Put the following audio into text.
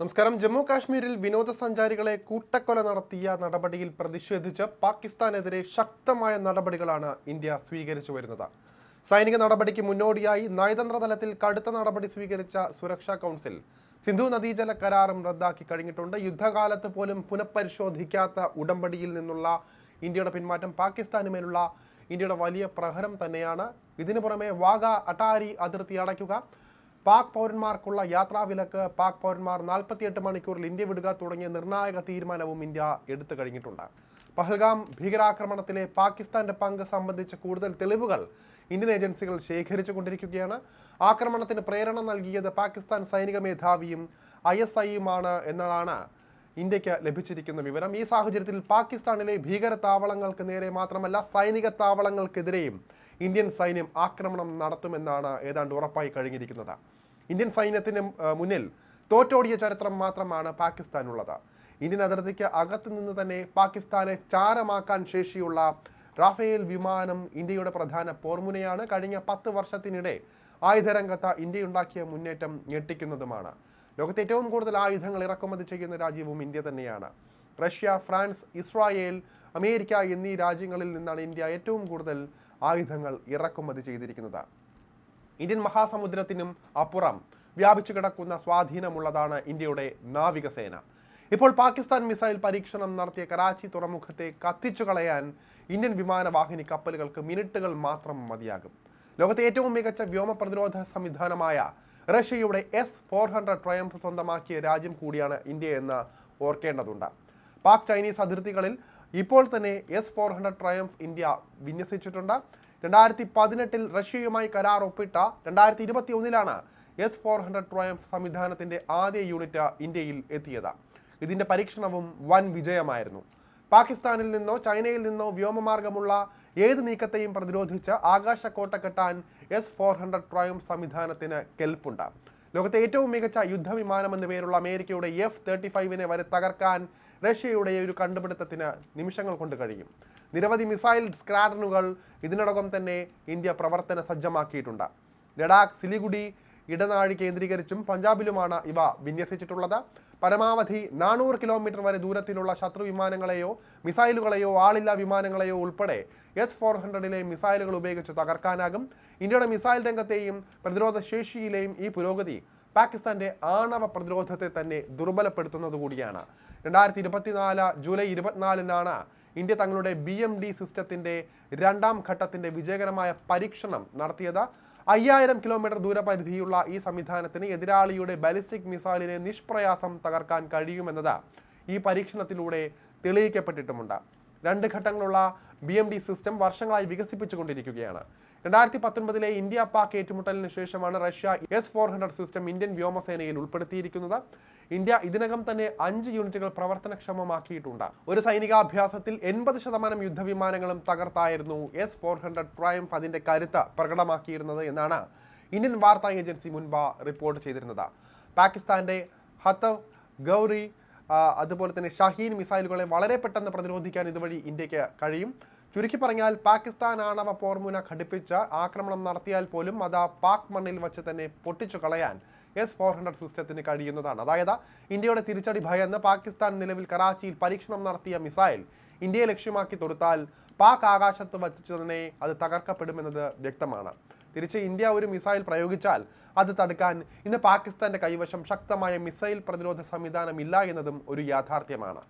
നമസ്കാരം. ജമ്മു കാശ്മീരിൽ വിനോദസഞ്ചാരികളെ കൂട്ടക്കൊല നടത്തിയ നടപടിയിൽ പ്രതിഷേധിച്ച് പാകിസ്ഥാനെതിരെ ശക്തമായ നടപടികളാണ് ഇന്ത്യ സ്വീകരിച്ചു വരുന്നത്. സൈനിക നടപടിക്ക് മുന്നോടിയായി നയതന്ത്ര തലത്തിൽ കടുത്ത നടപടി സ്വീകരിച്ച സുരക്ഷാ കൗൺസിൽ സിന്ധു നദീജല കരാറും റദ്ദാക്കി കഴിഞ്ഞിട്ടുണ്ട്. യുദ്ധകാലത്ത് പോലും പുനഃപരിശോധിക്കാത്ത ഉടമ്പടിയിൽ നിന്നുള്ള ഇന്ത്യയുടെ പിന്മാറ്റം പാകിസ്ഥാന് മേലുള്ള ഇന്ത്യയുടെ വലിയ പ്രഹരം തന്നെയാണ്. ഇതിനു പുറമെ വാഗ അട്ടാരി അതിർത്തി അടയ്ക്കുക പാക് പൗരന്മാർക്കുള്ള യാത്രാവിലക്ക് പാക് പൗരന്മാർ നാൽപ്പത്തിയെട്ട് മണിക്കൂറിൽ ഇന്ത്യ വിടുക തുടങ്ങിയ നിർണായക തീരുമാനവും ഇന്ത്യ എടുത്തു കഴിഞ്ഞിട്ടുണ്ട്. പഹൽഗാം ഭീകരാക്രമണത്തിലെ പാകിസ്ഥാന്റെ പങ്ക് സംബന്ധിച്ച കൂടുതൽ തെളിവുകൾ ഇന്ത്യൻ ഏജൻസികൾ ശേഖരിച്ചു കൊണ്ടിരിക്കുകയാണ് ആക്രമണത്തിന് പ്രേരണ നൽകിയത് പാകിസ്ഥാൻ സൈനിക മേധാവിയും ഐ എസ് ഐയുമാണ് എന്നതാണ് ഇന്ത്യയ്ക്ക് ലഭിച്ചിരിക്കുന്ന വിവരം. ഈ സാഹചര്യത്തിൽ പാകിസ്ഥാനിലെ ഭീകര താവളങ്ങൾക്ക് നേരെ മാത്രമല്ല സൈനിക താവളങ്ങൾക്കെതിരെയും ഇന്ത്യൻ സൈന്യം ആക്രമണം നടത്തുമെന്നാണ് ഏതാണ്ട് ഉറപ്പായി കഴിഞ്ഞിരിക്കുന്നത്. ഇന്ത്യൻ സൈന്യത്തിന് മുന്നിൽ തോറ്റോടിയ ചരിത്രം മാത്രമാണ് പാകിസ്ഥാനുള്ളത്. ഇന്ത്യൻ അതിർത്തിക്ക് അകത്തു നിന്ന് തന്നെ പാകിസ്ഥാനെ ചാരമാക്കാൻ ശേഷിയുള്ള റാഫേൽ വിമാനം ഇന്ത്യയുടെ പ്രധാന പോർമുനയാണ് കഴിഞ്ഞ പത്ത് വർഷത്തിനിടെ ആയുധരംഗത്ത് ഇന്ത്യയുണ്ടാക്കിയ മുന്നേറ്റം ഞെട്ടിക്കുന്നതുമാണ്. ലോകത്തെ ഏറ്റവും കൂടുതൽ ആയുധങ്ങൾ ഇറക്കുമതി ചെയ്യുന്ന രാജ്യവും ഇന്ത്യ തന്നെയാണ്. റഷ്യ ഫ്രാൻസ് ഇസ്രായേൽ അമേരിക്ക എന്നീ രാജ്യങ്ങളിൽ നിന്നാണ് ഇന്ത്യ ഏറ്റവും കൂടുതൽ ആയുധങ്ങൾ ഇറക്കുമതി ചെയ്തിരിക്കുന്നത്. ഇന്ത്യൻ മഹാസമുദ്രത്തിനും അപ്പുറം വ്യാപിച്ചു കിടക്കുന്ന സ്വാധീനമുള്ളതാണ് ഇന്ത്യയുടെ നാവികസേന. ഇപ്പോൾ പാകിസ്ഥാൻ മിസൈൽ പരീക്ഷണം നടത്തിയ കറാച്ചി തുറമുഖത്തെ കത്തിച്ചു കളയാൻ ഇന്ത്യൻ വിമാനവാഹിനി കപ്പലുകൾക്ക് മിനിറ്റുകൾ മാത്രം മതിയാകും. ലോകത്തെ ഏറ്റവും മികച്ച വ്യോമ പ്രതിരോധ സംവിധാനമായ റഷ്യയുടെ എസ് ഫോർ ഹൺഡ്രഡ് ട്രയംഫ് സ്വന്തമാക്കിയ രാജ്യം കൂടിയാണ് ഇന്ത്യ എന്ന് ഓർക്കേണ്ടതുണ്ട്. പാക് ചൈനീസ് അതിർത്തികളിൽ ഇപ്പോൾ തന്നെ S four hundred Triumph India വിന്യസിച്ചിട്ടുണ്ട്. രണ്ടായിരത്തി പതിനെട്ടിൽ റഷ്യയുമായി കരാർ ഒപ്പിട്ട രണ്ടായിരത്തി ഇരുപത്തി ഒന്നിലാണ് എസ് ഫോർ ഹൺഡ്രഡ് ട്രയംഫ് സംവിധാനത്തിന്റെ ആദ്യ യൂണിറ്റ് ഇന്ത്യയിൽ എത്തിയത്. ഇതിന്റെ പരീക്ഷണവും വൻ വിജയമായിരുന്നു. പാകിസ്ഥാനിൽ നിന്നോ ചൈനയിൽ നിന്നോ വ്യോമമാർഗമുള്ള ഏത് നീക്കത്തെയും പ്രതിരോധിച്ച് ആകാശക്കോട്ട കെട്ടാൻ എസ് ഫോർ ഹൺഡ്രഡ് ട്രയം സംവിധാനത്തിന് കെൽപ്പുണ്ട്. ലോകത്തെ ഏറ്റവും മികച്ച യുദ്ധവിമാനം എന്ന പേരുള്ള അമേരിക്കയുടെ എഫ് തേർട്ടി ഫൈവിനെ വരെ തകർക്കാൻ റഷ്യയുടെ ഒരു കണ്ടുപിടുത്തത്തിന് നിമിഷങ്ങൾ കൊണ്ട് കഴിയും. നിരവധി മിസൈൽ സ്ക്രാഡനുകൾ ഇതിനോടകം തന്നെ ഇന്ത്യ പ്രവർത്തന സജ്ജമാക്കിയിട്ടുണ്ട്. ലഡാക്ക് സിലിഗുഡി ഇടനാഴി കേന്ദ്രീകരിച്ചും പഞ്ചാബിലുമാണ് ഇവ വിന്യസിച്ചിട്ടുള്ളത്. പരമാവധി നാനൂറ് കിലോമീറ്റർ വരെ ദൂരത്തിലുള്ള ശത്രു വിമാനങ്ങളെയോ മിസൈലുകളെയോ ആളില്ലാ വിമാനങ്ങളെയോ ഉൾപ്പെടെ എസ് ഫോർ ഹൺഡ്രഡിലെ മിസൈലുകൾ ഉപയോഗിച്ച് തകർക്കാനാകും. ഇന്ത്യയുടെ മിസൈൽ രംഗത്തെയും പ്രതിരോധ ശേഷിയിലെയും ഈ പുരോഗതി പാകിസ്ഥാന്റെ ആണവ പ്രതിരോധത്തെ തന്നെ ദുർബലപ്പെടുത്തുന്നത് കൂടിയാണ്. രണ്ടായിരത്തി ഇരുപത്തിനാല് ജൂലൈ ഇരുപത്തിനാലിനാണ് ഇന്ത്യ തങ്ങളുടെ ബി എം ഡി സിസ്റ്റത്തിന്റെ രണ്ടാം ഘട്ടത്തിന്റെ വിജയകരമായ പരീക്ഷണം നടത്തിയത്. അയ്യായിരം കിലോമീറ്റർ ദൂരപരിധിയുള്ള ഈ സംവിധാനത്തിന് എതിരാളിയുടെ ബാലിസ്റ്റിക് മിസൈലിനെ നിഷ്പ്രയാസം തകർക്കാൻ കഴിയുമെന്നത് ഈ പരീക്ഷണത്തിലൂടെ തെളിയിക്കപ്പെട്ടിട്ടുമുണ്ട്. രണ്ട് ഘട്ടങ്ങളുള്ള ബി എം ഡി സിസ്റ്റം വർഷങ്ങളായി വികസിപ്പിച്ചുകൊണ്ടിരിക്കുകയാണ്. രണ്ടായിരത്തി പത്തൊൻപതിലെ ഇന്ത്യ പാക് ഏറ്റുമുട്ടലിന് ശേഷമാണ് Russia S four hundred system Indian വ്യോമസേനയിൽ ഉൾപ്പെടുത്തിയിരിക്കുന്നത്. ഇന്ത്യ ഇതിനകം തന്നെ അഞ്ച് യൂണിറ്റുകൾ പ്രവർത്തനക്ഷമമാക്കിയിട്ടുണ്ട്. ഒരു സൈനികാഭ്യാസത്തിൽ എൺപത് ശതമാനം യുദ്ധവിമാനങ്ങളും തകർത്തായിരുന്നു എസ് ഫോർ ഹൺഡ്രഡ് ട്രയംഫ് അതിന്റെ കരുത്ത് പ്രകടമാക്കിയിരുന്നത് എന്നാണ് ഇന്ത്യൻ വാർത്താ ഏജൻസി മുൻപ് റിപ്പോർട്ട് ചെയ്തിരുന്നത്. പാകിസ്ഥാന്റെ ഹത്തവ് ഗൗരി അതുപോലെ തന്നെ ഷഹീൻ മിസൈലുകളെ വളരെ പെട്ടെന്ന് പ്രതിരോധിക്കാൻ ഇതുവഴി ഇന്ത്യയ്ക്ക് കഴിയും. ചുരുക്കി പറഞ്ഞാൽ പാകിസ്ഥാൻ ആണവ പോർമുന ഘടിപ്പിച്ച് ആക്രമണം നടത്തിയാൽ പോലും അത് പാക് മണ്ണിൽ വച്ച് തന്നെ പൊട്ടിച്ചു കളയാൻ എസ് ഫോർ ഹൺഡ്രഡ് സിസ്റ്റത്തിന് കഴിയുന്നതാണ്. അതായത് ഇന്ത്യയുടെ തിരിച്ചടി ഭയന്ന് പാകിസ്ഥാൻ നിലവിൽ കറാച്ചിയിൽ പരീക്ഷണം നടത്തിയ മിസൈൽ ഇന്ത്യയെ ലക്ഷ്യമാക്കി തൊടുത്താൽ പാക് ആകാശത്ത് വച്ച് തന്നെ അത് തകർക്കപ്പെടുമെന്നത് വ്യക്തമാണ്. തിരിച്ച് ഇന്ത്യ ഒരു മിസൈൽ പ്രയോഗിച്ചാൽ അത് തടുക്കാൻ ഇന്ന് പാകിസ്ഥാന്റെ കൈവശം ശക്തമായ മിസൈൽ പ്രതിരോധ സംവിധാനം ഇല്ല എന്നതും ഒരു യാഥാർത്ഥ്യമാണ്.